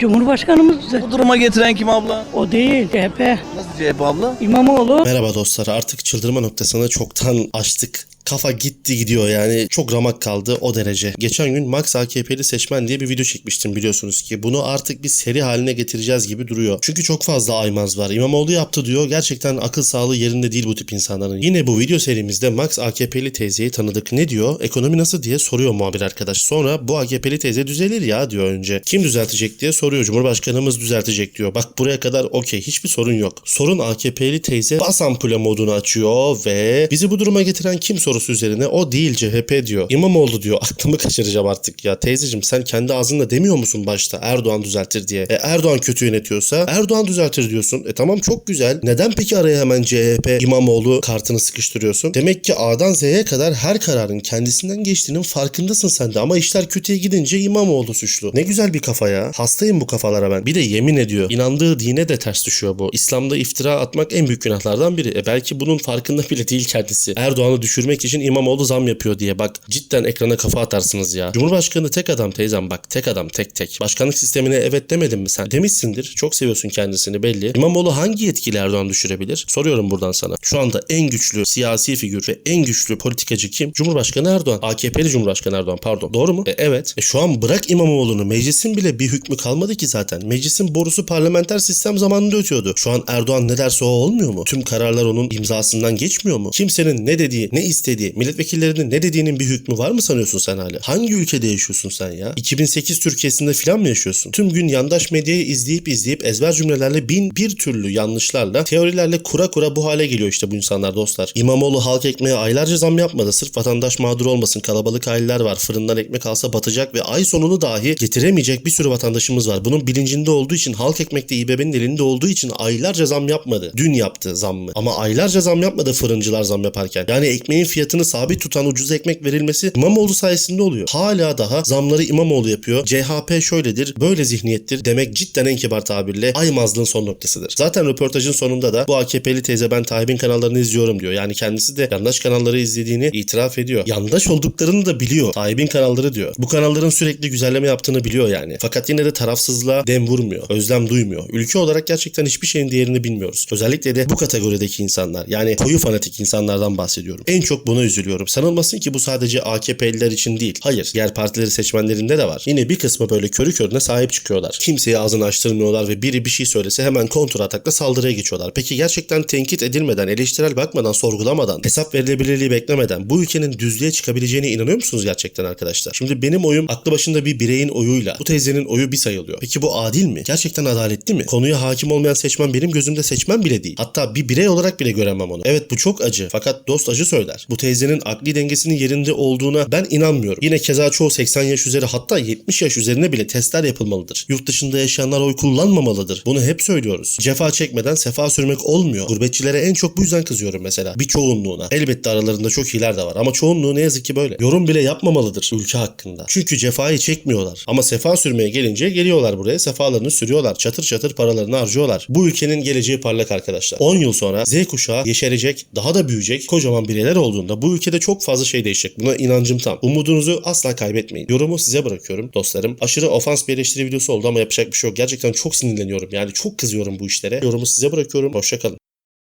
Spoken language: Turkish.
Cumhurbaşkanımız Bu duruma getiren kim abla? o değil CHP. Nasıl CHP abla? İmamoğlu Merhaba dostlar artık çıldırma noktasını çoktan aştık. Kafa gitti gidiyor yani çok ramak kaldı o derece. Geçen gün Max AKP'li seçmen diye bir video çekmiştim biliyorsunuz ki. Bunu artık bir seri haline getireceğiz gibi duruyor. Çünkü çok fazla aymaz var. İmamoğlu yaptı diyor. Gerçekten akıl sağlığı yerinde değil bu tip insanların. Yine bu video serimizde Max AKP'li teyzeyi tanıdık. Ne diyor? Ekonomi nasıl diye soruyor muhabir arkadaş. Sonra bu AKP'li teyze düzelir ya diyor önce. Kim düzeltecek diye soruyor. Cumhurbaşkanımız düzeltecek diyor. Bak buraya kadar okey hiçbir sorun yok. Sorun AKP'li teyze bas ampule modunu açıyor ve bizi bu duruma getiren kim sorusu üzerine o değil CHP diyor. İmamoğlu diyor. Aklımı kaçıracağım artık ya. Teyzeciğim sen kendi ağzınla demiyor musun başta Erdoğan düzeltir diye. E, Erdoğan kötü yönetiyorsa Erdoğan düzeltir diyorsun. E tamam çok güzel. Neden peki araya hemen CHP İmamoğlu kartını sıkıştırıyorsun? Demek ki A'dan Z'ye kadar her kararın kendisinden geçtiğinin farkındasın sen de ama işler kötüye gidince İmamoğlu suçlu. Ne güzel bir kafa ya. Hastayım bu kafalara ben. Bir de yemin ediyor. İnandığı dine de ters düşüyor bu. İslam'da iftira atmak en büyük günahlardan biri. E belki bunun farkında bile değil kendisi. Erdoğan'ı düşürmek için İmamoğlu zam yapıyor diye. Bak cidden ekrana kafa atarsınız ya. Cumhurbaşkanı tek adam teyzem bak tek adam tek tek. Başkanlık sistemine evet demedin mi sen? Demişsindir. Çok seviyorsun kendisini belli. İmamoğlu hangi yetkiyle Erdoğan düşürebilir? Soruyorum buradan sana. Şu anda en güçlü siyasi figür ve en güçlü politikacı kim? Cumhurbaşkanı Erdoğan. AKP'li Cumhurbaşkanı Erdoğan pardon. Doğru mu? E, evet. E, şu an bırak İmamoğlu'nu. Meclisin bile bir hükmü kalmadı ki zaten. Meclisin borusu parlamenter sistem zamanında ötüyordu. Şu an Erdoğan ne derse o olmuyor mu? Tüm kararlar onun imzasından geçmiyor mu? Kimsenin ne dediği, ne istediği, milletvekillerinin ne dediğinin bir hükmü var mı sanıyorsun sen hala? Hangi ülkede yaşıyorsun sen ya? 2008 Türkiye'sinde filan mı yaşıyorsun? Tüm gün yandaş medyayı izleyip izleyip ezber cümlelerle bin bir türlü yanlışlarla, teorilerle kura kura bu hale geliyor işte bu insanlar dostlar. İmamoğlu halk ekmeğe aylarca zam yapmadı. Sırf vatandaş mağdur olmasın. Kalabalık aileler var. Fırından ekmek alsa batacak ve ay sonunu dahi getiremeyecek bir sürü vatandaşımız var. Bunun bilincinde olduğu için halk ekmekte İBB'nin elinde olduğu için aylarca zam yapmadı. Dün yaptı zammı. Ama aylarca zam yapmadı fırıncılar zam yaparken. Yani ekmeğin fiyatını sabit tutan ucuz ekmek verilmesi İmamoğlu sayesinde oluyor. Hala daha zamları İmamoğlu yapıyor. CHP şöyledir, böyle zihniyettir demek cidden en kibar tabirle aymazlığın son noktasıdır. Zaten röportajın sonunda da bu AKP'li teyze ben Tayyip'in kanallarını izliyorum diyor. Yani kendisi de yandaş kanalları izlediğini itiraf ediyor. Yandaş olduklarını da biliyor. Tayyip'in kanalları diyor. Bu kanalların sürekli güzelleme yaptığını biliyor yani. Fakat yine de tarafsızlığa dem vurmuyor. Özlem duymuyor. Ülke olarak gerçekten hiçbir şeyin değerini bilmiyoruz. Özellikle de bu kategorideki insanlar. Yani koyu fanatik insanlardan bahsediyorum. En çok buna üzülüyorum. Sanılmasın ki bu sadece AKP'liler için değil. Hayır. Diğer partileri seçmenlerinde de var. Yine bir kısmı böyle körü körüne sahip çıkıyorlar. Kimseye ağzını açtırmıyorlar ve biri bir şey söylese hemen kontra atakla saldırıya geçiyorlar. Peki gerçekten tenkit edilmeden, eleştirel bakmadan, sorgulamadan, hesap verilebilirliği beklemeden bu ülkenin düzlüğe çıkabileceğine inanıyor musunuz gerçekten arkadaşlar? Şimdi benim oyum aklı başında bir bireyin oyuyla bu teyzenin oyu bir sayılıyor. Peki bu adil mi? Gerçekten adaletli mi? Konuya hakim olmayan seçmen benim gözümde seçmen bile değil. Hatta bir birey olarak bile göremem onu. Evet bu çok acı. Fakat dost acı söyler. Bu teyzenin akli dengesinin yerinde olduğuna ben inanmıyorum. Yine keza çoğu 80 yaş üzeri hatta 70 yaş üzerine bile testler yapılmalıdır. Yurt dışında yaşayanlar oy kullanmamalıdır. Bunu hep söylüyoruz. Cefa çekmeden sefa sürmek olmuyor. Gurbetçilere en çok bu yüzden kızıyorum mesela. Bir çoğunluğuna. Elbette aralarında çok iyiler de var ama çoğunluğu ne yazık ki böyle. Yorum bile yapmamalıdır ülke hakkında. Çünkü cefayı çekmiyorlar. Ama sefa sürmeye gelince geliyorlar buraya sefalarını sürüyorlar. Çatır çatır paralarını harcıyorlar. Bu ülkenin geleceği parlak arkadaşlar. 10 yıl sonra Z kuşağı yeşerecek, daha da büyüyecek, kocaman bireyler olduğunda bu ülkede çok fazla şey değişecek. Buna inancım tam. Umudunuzu asla kaybetmeyin. Yorumu size bırakıyorum dostlarım. Aşırı ofans bir eleştiri videosu oldu ama yapacak bir şey yok. Gerçekten çok sinirleniyorum. Yani çok kızıyorum bu işlere. Yorumu size bırakıyorum. Hoşçakalın.